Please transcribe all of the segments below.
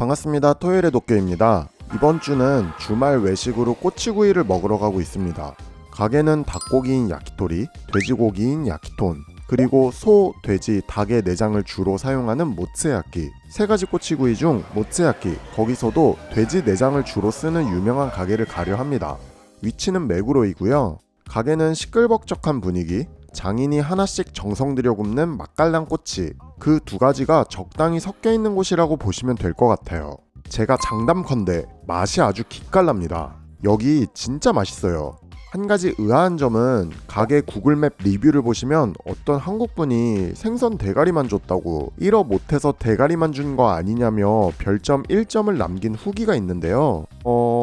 반갑습니다. 토요일의 도쿄입니다. 이번 주는 주말 외식으로 꼬치구이를 먹으러 가고 있습니다. 가게는 닭고기인 야키토리, 돼지고기인 야키톤, 그리고 소, 돼지, 닭의 내장을 주로 사용하는 모츠야키. 세 가지 꼬치구이 중 모츠야키, 거기서도 돼지 내장을 주로 쓰는 유명한 가게를 가려 합니다. 위치는 메구로이고요. 가게는 시끌벅적한 분위기, 장인이 하나씩 정성 들여 굽는 맛깔난 꼬치 그 두 가지가 적당히 섞여 있는 곳이라고 보시면 될 것 같아요. 제가 장담컨대 맛이 아주 기깔납니다. 여기 진짜 맛있어요. 한 가지 의아한 점은 가게 구글맵 리뷰를 보시면 어떤 한국분이 생선 대가리만 줬다고 1어 못해서 대가리만 준 거 아니냐며 별점 1점을 남긴 후기가 있는데요. 어,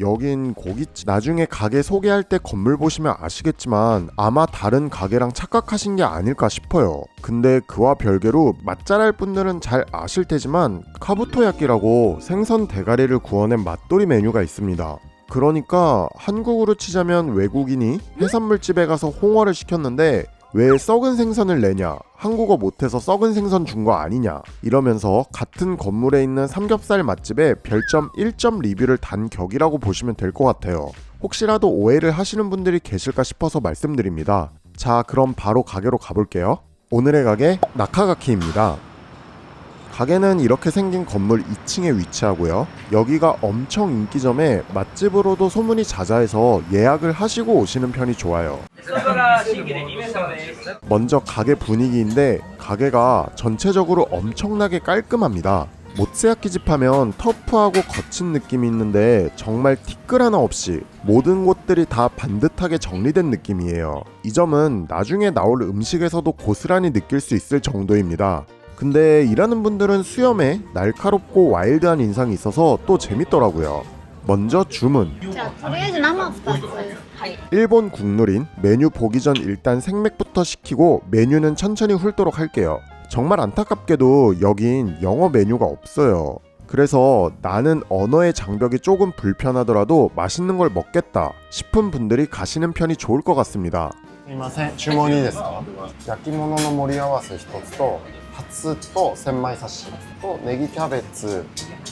여긴 고깃집. 나중에 가게 소개할 때 건물 보시면 아시겠지만 아마 다른 가게랑 착각하신 게 아닐까 싶어요. 근데 그와 별개로 맛잘알 분들은 잘 아실 테지만 카부토야끼라고 생선 대가리를 구워낸 맛돌이 메뉴가 있습니다. 그러니까 한국으로 치자면 외국인이 해산물집에 가서 홍어를 시켰는데 왜 썩은 생선을 내냐? 한국어 못해서 썩은 생선 준 거 아니냐? 이러면서 같은 건물에 있는 삼겹살 맛집에 별점 1점 리뷰를 단 격이라고 보시면 될 것 같아요. 혹시라도 오해를 하시는 분들이 계실까 싶어서 말씀드립니다. 자 그럼 바로 가게로 가볼게요. 오늘의 가게 나카가키입니다. 가게는 이렇게 생긴 건물 2층에 위치하고요. 여기가 엄청 인기점에 맛집으로도 소문이 자자해서 예약을 하시고 오시는 편이 좋아요. 먼저 가게 분위기인데 가게가 전체적으로 엄청나게 깔끔합니다. 모츠야키 집 하면 터프하고 거친 느낌이 있는데 정말 티끌 하나 없이 모든 곳들이 다 반듯하게 정리된 느낌이에요. 이 점은 나중에 나올 음식에서도 고스란히 느낄 수 있을 정도입니다. 근데 일하는 분들은 수염에 날카롭고 와일드한 인상이 있어서 또 재밌더라고요. 먼저 주문. じゃあとりあえず生2つはい、 일본 국룰인 메뉴 보기 전 일단 생맥부터 시키고 메뉴는 천천히 훑도록 할게요. 정말 안타깝게도 여긴 영어 메뉴가 없어요. 그래서 나는 언어의 장벽이 조금 불편하더라도 맛있는 걸 먹겠다 싶은 분들이 가시는 편이 좋을 것 같습니다. すみません注文いいですか焼き物の盛り合わせ一つとハツと千枚刺しとネギキャベツ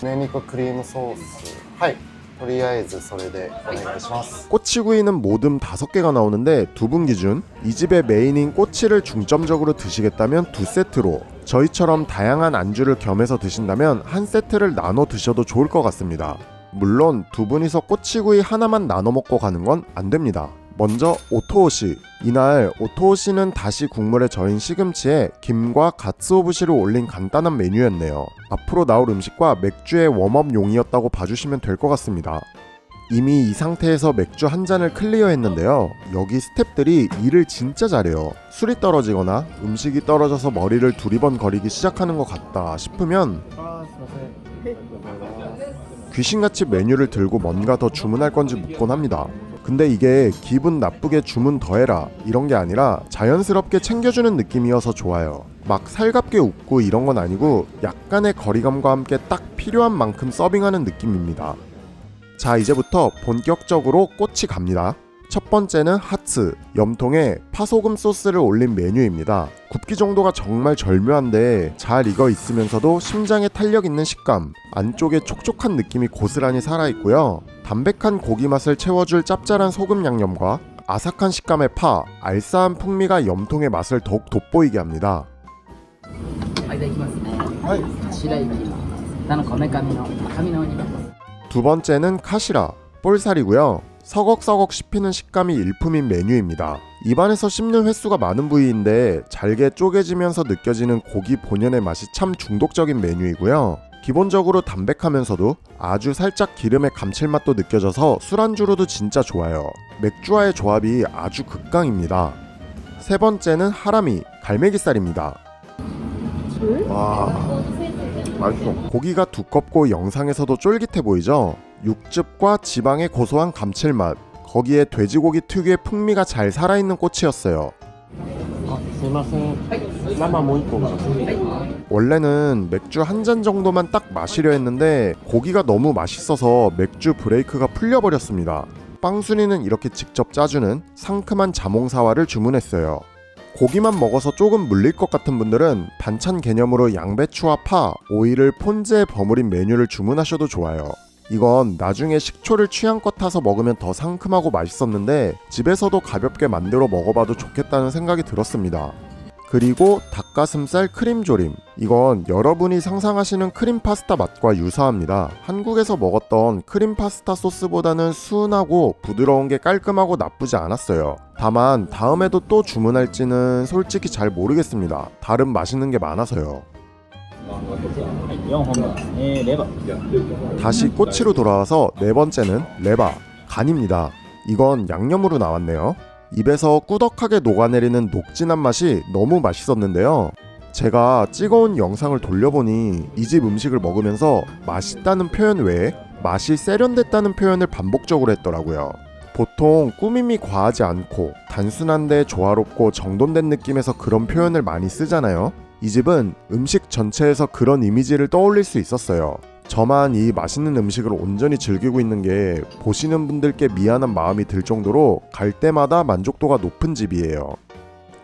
胸肉クリームソースはい とりあえずそれでお願いします 꼬치구이는 모듬 5개가 나오는데 두 분 기준 이 집의 메인인 꼬치를 중점적으로 드시겠다면 두 세트로 저희처럼 다양한 안주를 겸해서 드신다면 한 세트를 나눠 드셔도 좋을 것 같습니다. 물론 두 분이서 꼬치구이 하나만 나눠 먹고 가는 건 안 됩니다. 먼저 오토오시 이날 오토오시는 다시 국물에 저인 시금치에 김과 갓스오부시를 올린 간단한 메뉴였네요. 앞으로 나올 음식과 맥주의 웜업용이었다고 봐주시면 될 것 같습니다. 이미 이 상태에서 맥주 한 잔을 클리어했는데요. 여기 스탭들이 일을 진짜 잘해요. 술이 떨어지거나 음식이 떨어져서 머리를 두리번거리기 시작하는 것 같다 싶으면 귀신같이 메뉴를 들고 뭔가 더 주문할 건지 묻곤 합니다. 근데 이게 기분 나쁘게 주문 더해라 이런 게 아니라 자연스럽게 챙겨주는 느낌이어서 좋아요. 막 살갑게 웃고 이런 건 아니고 약간의 거리감과 함께 딱 필요한 만큼 서빙하는 느낌입니다. 자 이제부터 본격적으로 꽃이 갑니다. 첫 번째는 하츠, 염통에 파소금 소스를 올린 메뉴입니다. 굽기 정도가 정말 절묘한데 잘 익어 있으면서도 심장에 탄력 있는 식감, 안쪽에 촉촉한 느낌이 고스란히 살아있고요. 담백한 고기 맛을 채워줄 짭짤한 소금 양념과 아삭한 식감의 파, 알싸한 풍미가 염통의 맛을 더욱 돋보이게 합니다. 間いきますね。はい白いきます。あのこめかみの紙のお肉。 두 번째는 카시라, 볼살이고요. 서걱서걱 씹히는 식감이 일품인 메뉴입니다. 입안에서 씹는 횟수가 많은 부위인데 잘게 쪼개지면서 느껴지는 고기 본연의 맛이 참 중독적인 메뉴이고요. 기본적으로 담백하면서도 아주 살짝 기름의 감칠맛도 느껴져서 술안주로도 진짜 좋아요. 맥주와의 조합이 아주 극강입니다. 세 번째는 하람이 갈매기살입니다. 와, 맛있어. 고기가 두껍고 영상에서도 쫄깃해 보이죠? 육즙과 지방의 고소한 감칠맛, 거기에 돼지고기 특유의 풍미가 잘 살아있는 꽃이었어요. 아, 죄송합니다. 라마 모히또 원래는 맥주 한 잔 정도만 딱 마시려 했는데 고기가 너무 맛있어서 맥주 브레이크가 풀려버렸습니다. 빵순이는 이렇게 직접 짜주는 상큼한 자몽사와를 주문했어요. 고기만 먹어서 조금 물릴 것 같은 분들은 반찬 개념으로 양배추와 파, 오이를 폰즈에 버무린 메뉴를 주문하셔도 좋아요. 이건 나중에 식초를 취향껏 타서 먹으면 더 상큼하고 맛있었는데 집에서도 가볍게 만들어 먹어봐도 좋겠다는 생각이 들었습니다. 그리고 닭가슴살 크림조림. 이건 여러분이 상상하시는 크림 파스타 맛과 유사합니다. 한국에서 먹었던 크림 파스타 소스보다는 순하고 부드러운 게 깔끔하고 나쁘지 않았어요. 다만 다음에도 또 주문할지는 솔직히 잘 모르겠습니다. 다른 맛있는 게 많아서요. 다시 꼬치로 돌아와서 네 번째는 레바, 간입니다. 이건 양념으로 나왔네요. 입에서 꾸덕하게 녹아내리는 녹진한 맛이 너무 맛있었는데요. 제가 찍어온 영상을 돌려보니 이 집 음식을 먹으면서 맛있다는 표현 외에 맛이 세련됐다는 표현을 반복적으로 했더라고요. 보통 꾸밈이 과하지 않고 단순한데 조화롭고 정돈된 느낌에서 그런 표현을 많이 쓰잖아요. 이 집은 음식 전체에서 그런 이미지를 떠올릴 수 있었어요. 저만 이 맛있는 음식을 온전히 즐기고 있는 게 보시는 분들께 미안한 마음이 들 정도로 갈 때마다 만족도가 높은 집이에요.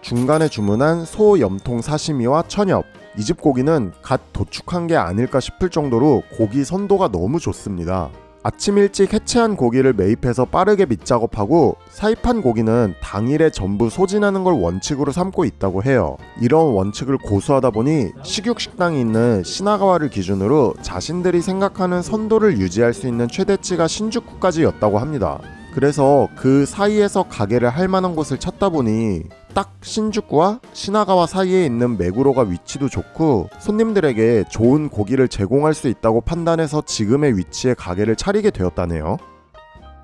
중간에 주문한 소 염통 사시미와 천엽. 이 집 고기는 갓 도축한 게 아닐까 싶을 정도로 고기 선도가 너무 좋습니다. 아침 일찍 해체한 고기를 매입해서 빠르게 밑작업하고 사입한 고기는 당일에 전부 소진하는 걸 원칙으로 삼고 있다고 해요. 이런 원칙을 고수하다 보니 식육 식당이 있는 시나가와를 기준으로 자신들이 생각하는 선도를 유지할 수 있는 최대치가 신주쿠까지였다고 합니다. 그래서 그 사이에서 가게를 할 만한 곳을 찾다 보니 딱 신주쿠와 시나가와 사이에 있는 메구로가 위치도 좋고 손님들에게 좋은 고기를 제공할 수 있다고 판단해서 지금의 위치에 가게를 차리게 되었다네요.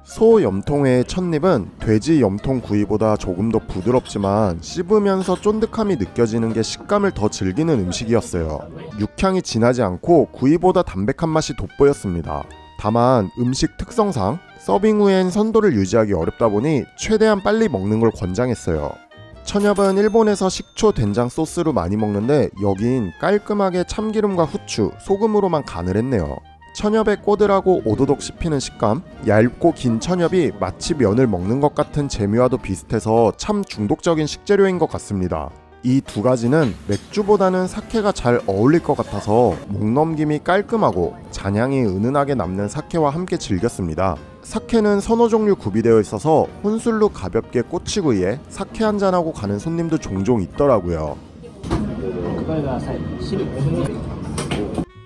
소 염통회의 첫입은 돼지 염통 구이보다 조금 더 부드럽지만 씹으면서 쫀득함이 느껴지는 게 식감을 더 즐기는 음식이었어요. 육향이 진하지 않고 구이보다 담백한 맛이 돋보였습니다. 다만 음식 특성상 서빙 후엔 선도를 유지하기 어렵다 보니 최대한 빨리 먹는 걸 권장했어요. 천엽은 일본에서 식초 된장 소스로 많이 먹는데 여긴 깔끔하게 참기름과 후추, 소금으로만 간을 했네요. 천엽의 꼬들하고 오도독 씹히는 식감, 얇고 긴 천엽이 마치 면을 먹는 것 같은 재미와도 비슷해서 참 중독적인 식재료인 것 같습니다. 이 두 가지는 맥주보다는 사케가 잘 어울릴 것 같아서 목 넘김이 깔끔하고 잔향이 은은하게 남는 사케와 함께 즐겼습니다. 사케는 선호 종류 구비되어 있어서 혼술로 가볍게 꽂히고 이에 사케 한 잔하고 가는 손님도 종종 있더라고요.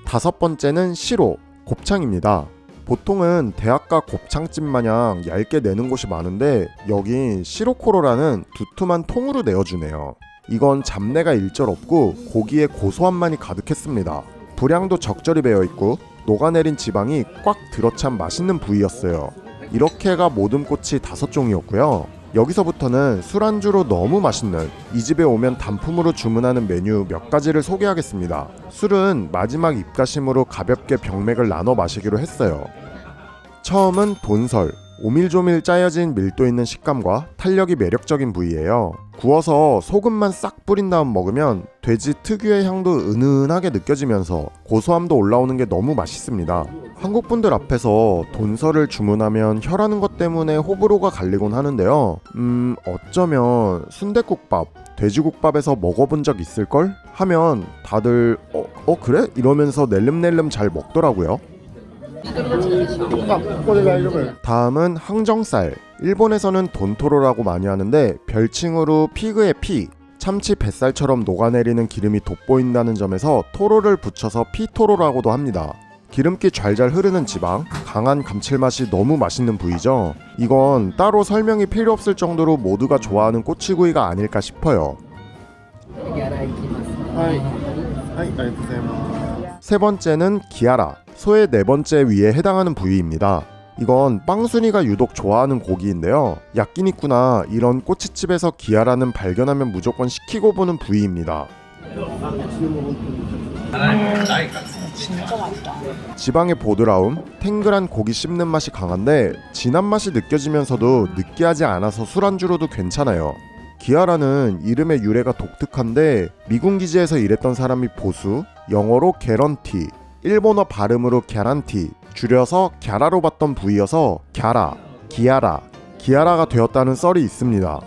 다섯 번째는 시로, 곱창입니다. 보통은 대학가 곱창집 마냥 얇게 내는 곳이 많은데 여긴 시로코로라는 두툼한 통으로 내어주네요. 이건 잡내가 일절 없고 고기에 고소함만이 가득했습니다. 분량도 적절히 배어 있고 녹아내린 지방이 꽉 들어찬 맛있는 부위였어요. 이렇게가 모든 꽃이 다섯 종이었고요. 여기서부터는 술안주로 너무 맛있는 이 집에 오면 단품으로 주문하는 메뉴 몇 가지를 소개하겠습니다. 술은 마지막 입가심으로 가볍게 병맥을 나눠 마시기로 했어요. 처음은 돈설. 오밀조밀 짜여진 밀도 있는 식감과 탄력이 매력적인 부위예요. 구워서 소금만 싹 뿌린 다음 먹으면 돼지 특유의 향도 은은하게 느껴지면서 고소함도 올라오는 게 너무 맛있습니다. 한국 분들 앞에서 돈설을 주문하면 혀라는 것 때문에 호불호가 갈리곤 하는데요. 음, 어쩌면 순대국밥, 돼지국밥에서 먹어본 적 있을걸? 하면 다들 어, 어 그래? 이러면서 낼름낼름 잘 먹더라고요. 다음은 항정살. 일본에서는 돈토로라고 많이 하는데 별칭으로 피그의 피, 참치 뱃살처럼 녹아내리는 기름이 돋보인다는 점에서 토로를 붙여서 피토로라고도 합니다. 기름기 잘잘 흐르는 지방, 강한 감칠맛이 너무 맛있는 부위죠. 이건 따로 설명이 필요 없을 정도로 모두가 좋아하는 꼬치구이가 아닐까 싶어요. 세 번째는 기아라. 소의 네 번째 위에 해당하는 부위입니다. 이건 빵순이가 유독 좋아하는 고기인데요. 야끼니쿠나 이런 꼬치집에서 기아라는 발견하면 무조건 시키고 보는 부위입니다. 지방의 보드라움, 탱글한 고기 씹는 맛이 강한데 진한 맛이 느껴지면서도 느끼하지 않아서 술안주로도 괜찮아요. 기아라는 이름의 유래가 독특한데 미군 기지에서 일했던 사람이 보수, 영어로 게런티, 일본어 발음으로 갸란티, 줄여서 갸라로 봤던 부위여서 갸라, 기아라, 기아라가 되었다는 썰이 있습니다.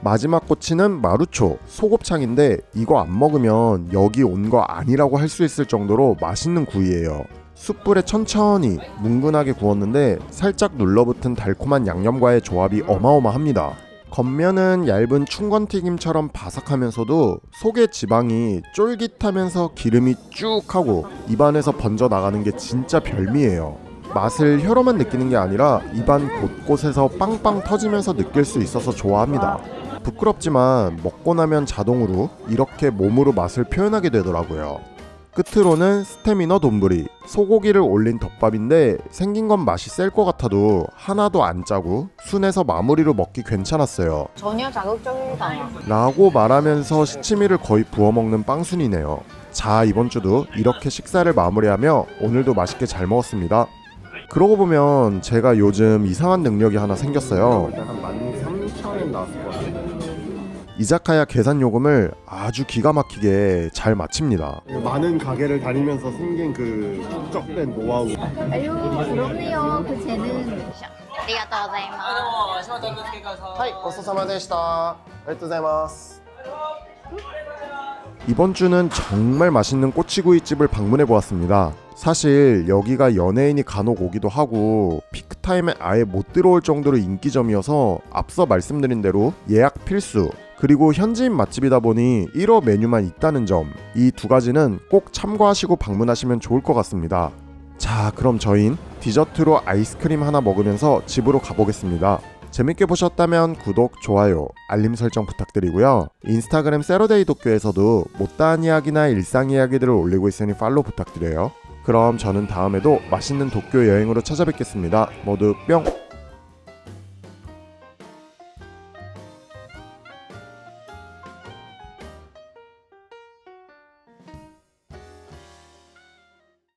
마지막 꼬치는 마루초, 소곱창인데 이거 안 먹으면 여기 온 거 아니라고 할 수 있을 정도로 맛있는 구이예요. 숯불에 천천히 뭉근하게 구웠는데 살짝 눌러붙은 달콤한 양념과의 조합이 어마어마합니다. 겉면은 얇은 충건튀김처럼 바삭하면서도 속의 지방이 쫄깃하면서 기름이 쭉 하고 입안에서 번져 나가는 게 진짜 별미예요. 맛을 혀로만 느끼는 게 아니라 입안 곳곳에서 빵빵 터지면서 느낄 수 있어서 좋아합니다. 부끄럽지만 먹고 나면 자동으로 이렇게 몸으로 맛을 표현하게 되더라고요. 끝으로는 스테미너 돈부리 소고기를 올린 덮밥인데 생긴 건 맛이 셀 것 같아도 하나도 안 짜고 순해서 마무리로 먹기 괜찮았어요. 전혀 자극적이지도 않아. 라고 말하면서 시치미를 거의 부어 먹는 빵순이네요. 자 이번 주도 이렇게 식사를 마무리하며 오늘도 맛있게 잘 먹었습니다. 그러고 보면 제가 요즘 이상한 능력이 하나 생겼어요. 한 13,000엔 나왔을 것 같아요. 이자카야 계산 요금을 아주 기가 막히게 잘 마칩니다. 많은 가게를 다니면서 생긴 그 축적된 노하우. 아유, 그럼요. 그 재능. ありがとうございます。島田付けがさはい、ごちそうさまでした。ありがとうございます。 이번 주는 정말 맛있는 꼬치구이집을 방문해 보았습니다. 사실 여기가 연예인이 간혹 오기도 하고 피크 타임에 아예 못 들어올 정도로 인기점이어서 앞서 말씀드린 대로 예약 필수. 그리고 현지인 맛집이다 보니 1호 메뉴만 있다는 점. 이 두 가지는 꼭 참고하시고 방문하시면 좋을 것 같습니다. 자, 그럼 저흰 디저트로 아이스크림 하나 먹으면서 집으로 가보겠습니다. 재밌게 보셨다면 구독, 좋아요, 알림 설정 부탁드리고요. 인스타그램 세러데이 도쿄에서도 못다한 이야기나 일상 이야기들을 올리고 있으니 팔로우 부탁드려요. 그럼 저는 다음에도 맛있는 도쿄 여행으로 찾아뵙겠습니다. 모두 뿅!